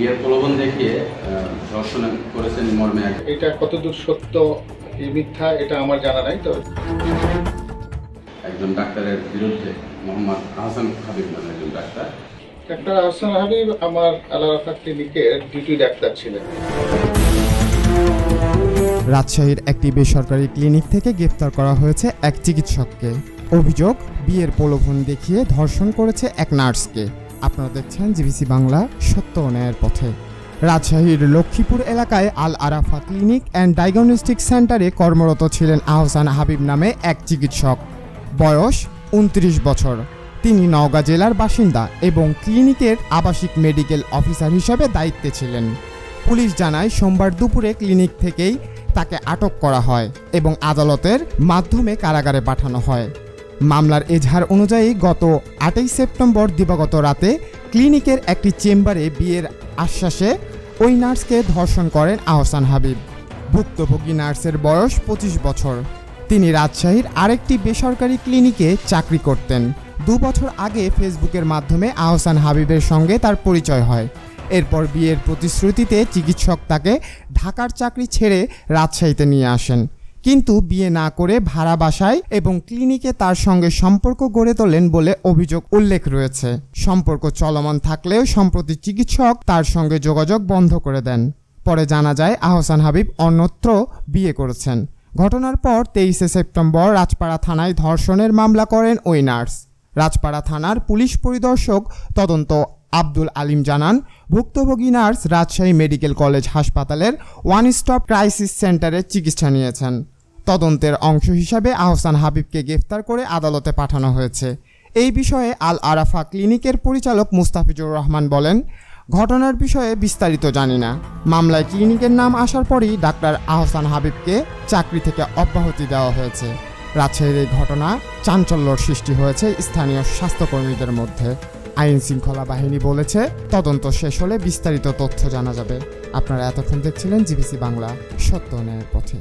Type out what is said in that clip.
বিয়ের প্রলোভন দেখিয়ে ধর্ষণ করেছেন মর্মে এক এটা কতদূর সত্য এই মিথ্যা এটা আমার জানা নাই তো একজন ডাক্তারের বিরুদ্ধে মোহাম্মদ আহসান হাবিব নামে একজন ডাক্তার। ডাক্তার আহসান হাবিব আমার আলারাফা ক্লিনিকের ডিউটি ডাক্তার ছিলেন। রাজশাহীর একটি বেসরকারি ক্লিনিক থেকে গ্রেপ্তার করা হয়েছে এক চিকিৎসককে। অভিযোগ বিয়ের প্রলোভন দেখিয়ে ধর্ষণ করেছে এক নার্সকে। আপনারা দেখছেন জিবিসি বাংলা সত্য অন্যায়ের পথে। রাজশাহীর লক্ষ্মীপুর এলাকায় Al Arafa clinic and diagnostic সেন্টারে কর্মরত ছিলেন আহসান হাবিব নামে এক চিকিৎসক। বয়স উনত্রিশ বছর। তিনি নওগাঁ জেলার বাসিন্দা এবং ক্লিনিকের আবাসিক মেডিকেল অফিসার হিসেবে দায়িত্বে ছিলেন। পুলিশ জানায়, সোমবার দুপুরে ক্লিনিক থেকেই তাকে আটক করা হয় এবং আদালতের মাধ্যমে কারাগারে পাঠানো হয়। মামলার এজাহার অনুযায়ী গত আটই সেপ্টেম্বর দিবাগত রাতে ক্লিনিকের একটি চেম্বারে বিয়ের আশ্বাসে ওই নার্সকে ধর্ষণ করেন আহসান হাবিব। ভুক্তভোগী নার্সের বয়স পঁচিশ বছর। তিনি রাজশাহীর আরেকটি বেসরকারি ক্লিনিকে চাকরি করতেন। দু বছর আগে ফেসবুকের মাধ্যমে আহসান হাবিবের সঙ্গে তার পরিচয় হয়। এরপর বিয়ের প্রতিশ্রুতিতে চিকিৎসক তাকে ঢাকার চাকরি ছেড়ে রাজশাহীতে নিয়ে আসেন। কিন্তু বিয়ে না করে ভাড়া বাসায় এবং ক্লিনিকে তার সঙ্গে সম্পর্ক গড়ে তোলেন বলে অভিযোগ উল্লেখ রয়েছে। সম্পর্ক চলমান থাকলেও সম্প্রতি চিকিৎসক তার সঙ্গে যোগাযোগ বন্ধ করে দেন। পরে জানা যায়, আহসান হাবিব অন্যত্র বিয়ে করেছেন। ঘটনার পর তেইশে সেপ্টেম্বর রাজপাড়া থানায় ধর্ষণের মামলা করেন ওই নার্স। রাজপাড়া থানার পুলিশ পরিদর্শক তদন্ত আব্দুল আলিম জানান, ভুক্তভোগী নার্স রাজশাহী মেডিকেল কলেজ হাসপাতালের ওয়ান স্টপ ক্রাইসিস সেন্টারে চিকিৎসা নিয়েছেন। তদন্তের অংশ হিসাবে আহসান হাবিবকে গ্রেফতার করে আদালতে পাঠানো হয়েছে। এই বিষয়ে আল আরাফা ক্লিনিকের পরিচালক মুস্তাফিজুর রহমান বলেন, ঘটনার বিষয়ে বিস্তারিত জানি না। মামলায় ক্লিনিকের নাম আসার পরই ডাক্তার আহসান হাবিবকে চাকরি থেকে অব্যাহতি দেওয়া হয়েছে। রাজশাহীর এই ঘটনা, চাঞ্চল্যর সৃষ্টি হয়েছে স্থানীয় স্বাস্থ্যকর্মীদের মধ্যে। আইন শৃঙ্খলা বাহিনী বলেছে, তদন্ত শেষ হলে বিস্তারিত তথ্য জানা যাবে। আপনারা এতক্ষণ দেখছিলেন জিবিসি বাংলা, সত্য ন্যায়ের পথে।